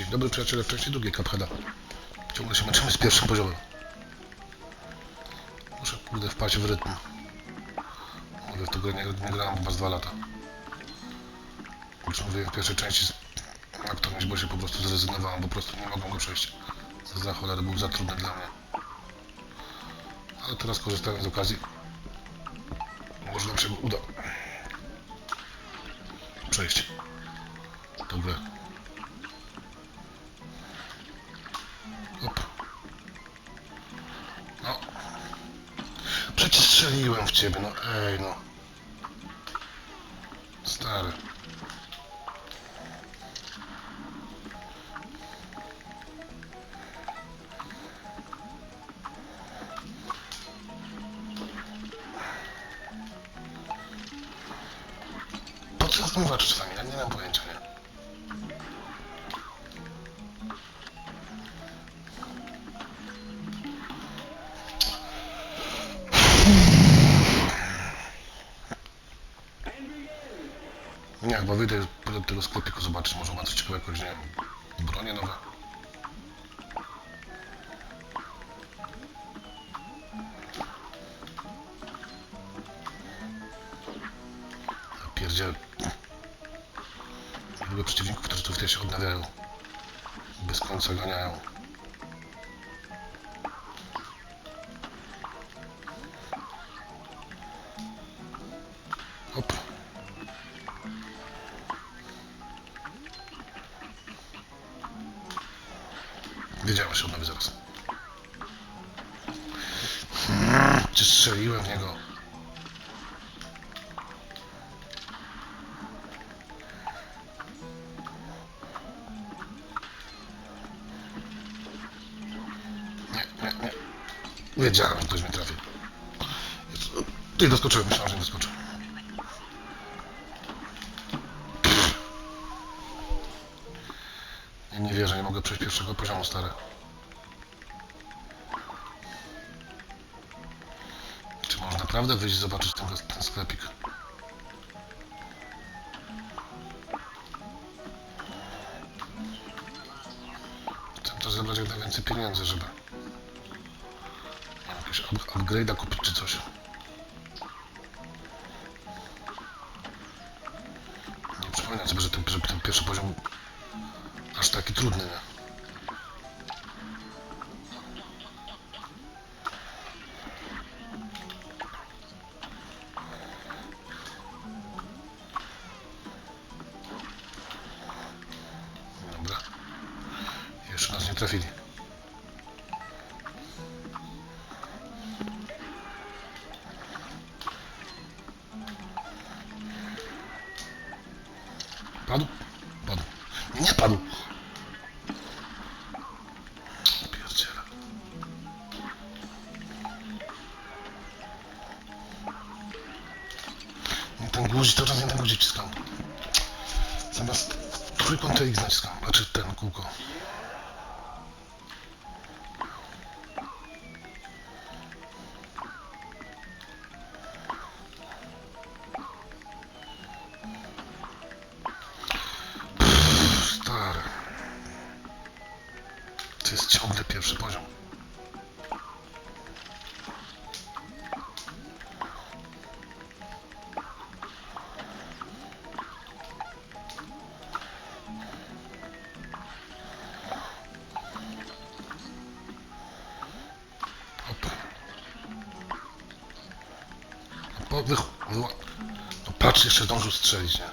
Dzień dobry przyjaciele, w części drugiej Cupheada. Ciągle się męczymy z pierwszym poziomem. Muszę kurde wpaść w rytm. Mówię, w grę nie, nie grałem chyba z dwa lata. Już mówiłem w pierwszej części, z- na którymś bosie po prostu zrezygnowałem, po prostu nie mogłem go przejść. Za cholerę był za trudny dla mnie. Ale teraz korzystając z okazji, może nam się uda ciebie, no ej no. Stary. Po co zmywasz czasami? Ja nie mam pojęcia, bo wyjdę do tego sklepiku zobaczyć, może ma coś ciekawego, nie wiem, bronie nowe. Pierdziel. Lubię przeciwników, którzy tu się odnawiają. Bez końca ganiają. Hop. Wiedziałem, że odnowi zaraz. Hmm, Czy strzeliłem w niego? Nie, nie, nie. Wiedziałem, że ktoś mnie trafi. Ty doskoczyłem, myślałem, że nie doskoczę. Nie wierzę, nie mogę przejść pierwszego poziomu, stary. Czy można naprawdę wyjść i zobaczyć ten, ten sklepik? Chcę też zebrać jak najwięcej pieniędzy, żeby jakieś up- upgrade'a kupić czy coś. Nie przypominam sobie, że ten, że ten pierwszy poziom aż taki trudny, nie? Dobra. Jeszcze nas nie trafili. Padł? Nie padł. Pierdziele. Nie ten guzik, cały czas nie ten guzik wciskam. Zamiast trójkąt X naciskam, znaczy ten kółko. No, wych... no, no patrz, jeszcze zdążył strzelić, nie?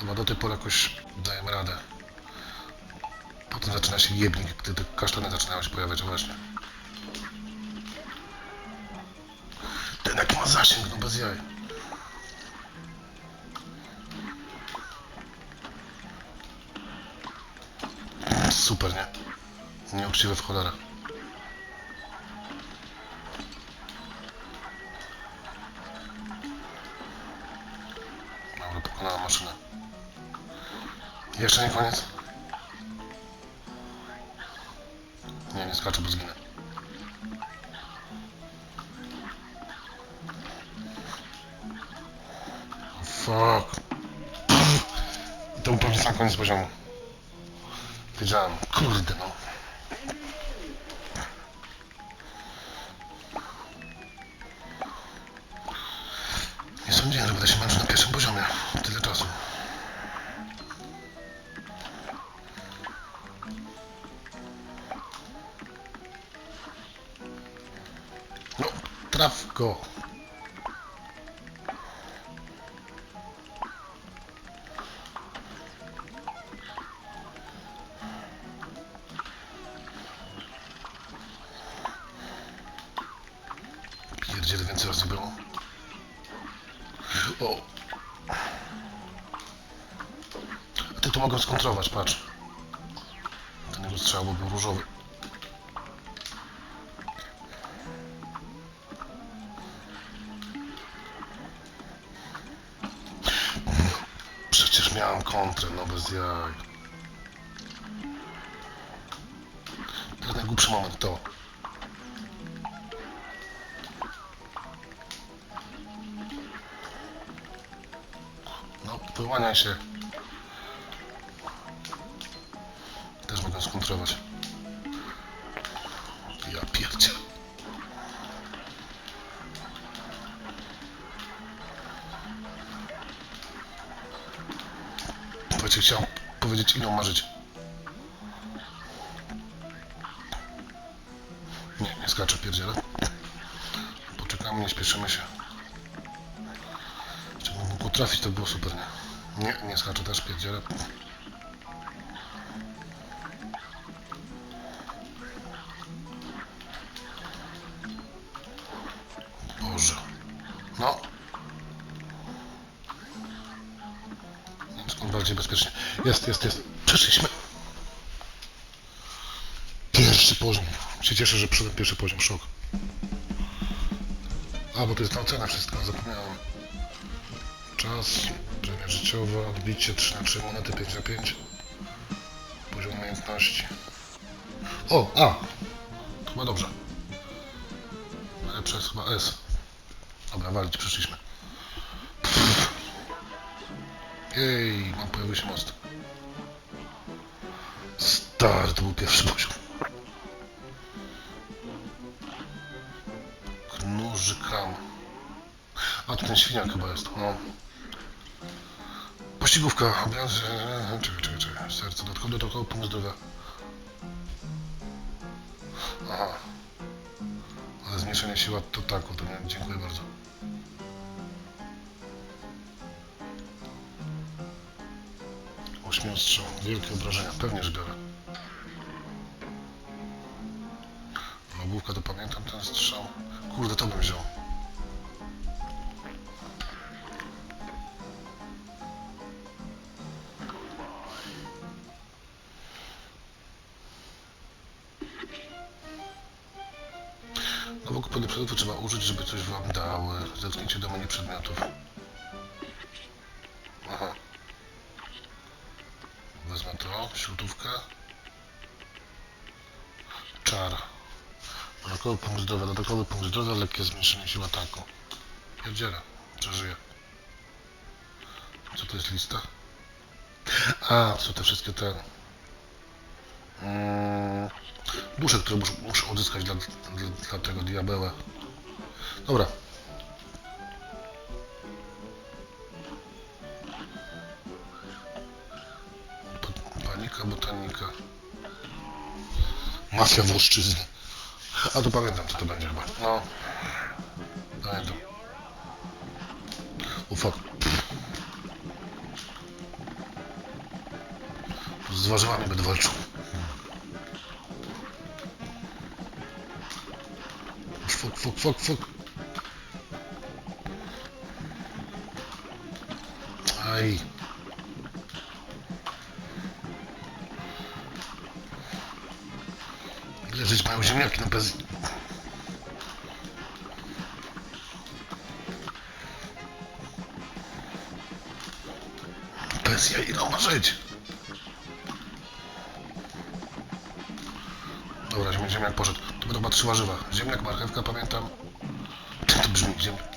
Chyba do tej pory jakoś dajemy radę. Potem zaczyna się jebnik, gdy te kasztany zaczynają się pojawiać, o właśnie. Ten jaki ma zasięg, no bez jaj. Super, nie? Nieuczciwe w cholerę. Nie koniec? Nie, nie skaczę, bo zginę. Fuck. To był pewnie sam koniec poziomu. Wiedziałem. Kurde no. Nie sądziłem, że będę się męczył na pierwszym poziomie. Tyle czasu. Go. Pierdziele więcej osób było. O. A ty to mogę skontrować, patrz. Ten jego strzał był różowy. Kontrę, no bez jaj. Teraz najgłupszy moment to. No, wyłaniaj się. Też mogę skontrować. Chciałem powiedzieć, ile ma żyć. Nie, nie skaczę, pierdziele. Poczekamy, nie śpieszymy się. Bym mógł trafić, to było super, nie? Nie, nie skaczę też, pierdziele. Jest, jest, jest. Przeszliśmy. Pierwszy poziom. Się cieszę, że przyszedłem pierwszy poziom. Szok. A, bo to jest ta ocena wszystko, zapomniałem. Czas, premia życiowa, odbicie 3 na 3 monety 5 na 5 Poziom umiejętności. O, A! Chyba dobrze. Najlepsza jest chyba S. Dobra, walić, przyszliśmy. Jej, mam pojawił się most. Stary, to był pierwszy poziom. Knurzykam. A tu ten świniak chyba jest, no. Pościgówka, obraz... Czekaj, czekaj, czekaj. Serce, dodatkowy, dodatkowy punkt zdrowia. Aha. Ale zmniejszenie siła to tak, to nie, dziękuję bardzo. Ośmiostrzał, wielkie obrażenia, pewnie, że biorę. Logówka to pamiętam ten strzał. Kurde, to bym wziął. Nowego kodu przedmiotu trzeba użyć, żeby coś wam dały. Zetknięcie do menu przedmiotów. Aha. Wezmę to, śrutówkę. Czar. Dodatkowy punkt zdrowia, dodatkowy punkt zdrowia, lekkie zmniejszenie siły ataku. Pierdziele, przeżyję. Co to jest lista? A, są te wszystkie te... Mm, dusze, które muszę, muszę odzyskać dla, dla, dla tego diabeła. Dobra. Panika, botanika. Mafia włoszczyzny. A to pamiętam, co to będzie chyba. No. Pamiętam. O fuck. Z warzywami będę walczył. Fuck, fuck, fuck, fuck. Aj. Leżeć mają ziemniaki na bez... Pensja, ile on ma żyć? Dobra, ziemniak, poszedł. To będą chyba trzy warzywa. Ziemniak, marchewka, pamiętam. Jak to brzmi? Ziemniak.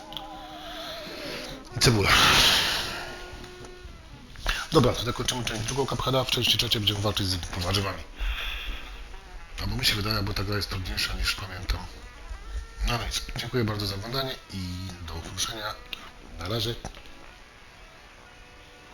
I cebula. Dobra, to zakończymy część drugą Cupheada, w części trzeciej będziemy walczyć z warzywami. Albo mi się wydaje, bo ta gra jest trudniejsza niż pamiętam. No więc, dziękuję bardzo za oglądanie i do usłyszenia. Na razie.